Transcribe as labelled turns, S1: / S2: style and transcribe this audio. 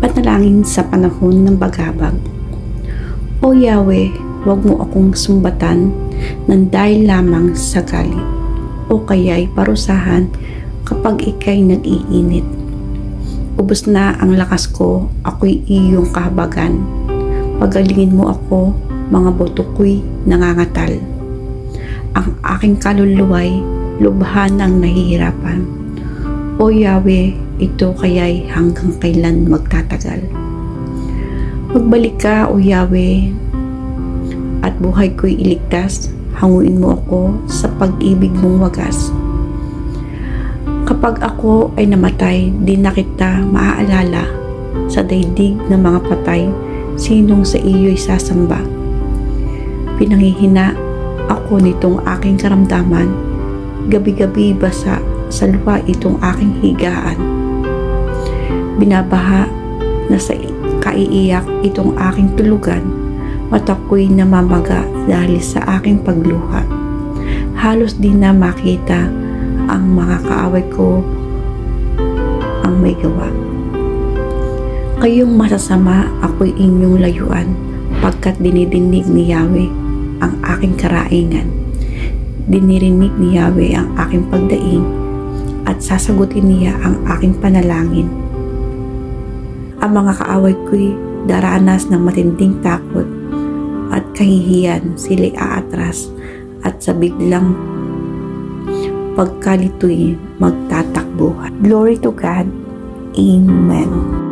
S1: Panalangin sa panahon ng bagabag. O Yahweh, huwag mo akong sumbatan ng dahil lamang sa galit o kaya'y parusahan kapag ikay nag-iinit. Ubus na ang lakas ko, ako'y iyong kahabagan. Pagalingin mo ako, mga boto ko'y nangangatal. Ang aking kaluluway, lubhan ng nahihirapan. O Yahweh, ito kaya'y hanggang kailan magtatagal. Magbalik ka, O Yahweh, at buhay ko'y iligtas, hanguin mo ako sa pag-ibig mong wagas. Kapag ako ay namatay, di na kita maaalala sa daigdig ng mga patay, sinong sa iyo'y sasamba. Pinangihina ako nitong aking karamdaman, gabi-gabi basa sa lupa itong aking higaan. Binabaha na sa kaiiyak itong aking tulugan, mata ko'y namamaga dahil sa aking pagluha. Halos di na makita ang mga kaaway ko ang may gawa. Kayong masasama ako'y inyong layuan pagkat dinidinig ni Yahweh ang aking karaingan. Dinirinig ni Yahweh ang aking pagdaing at sasagutin niya ang aking panalangin. Ang mga kaaway ko'y daranas ng matinding takot at kahihiyan sila'y aatras at sa biglang pagkalito'y magtatakbuhan. Glory to God. Amen.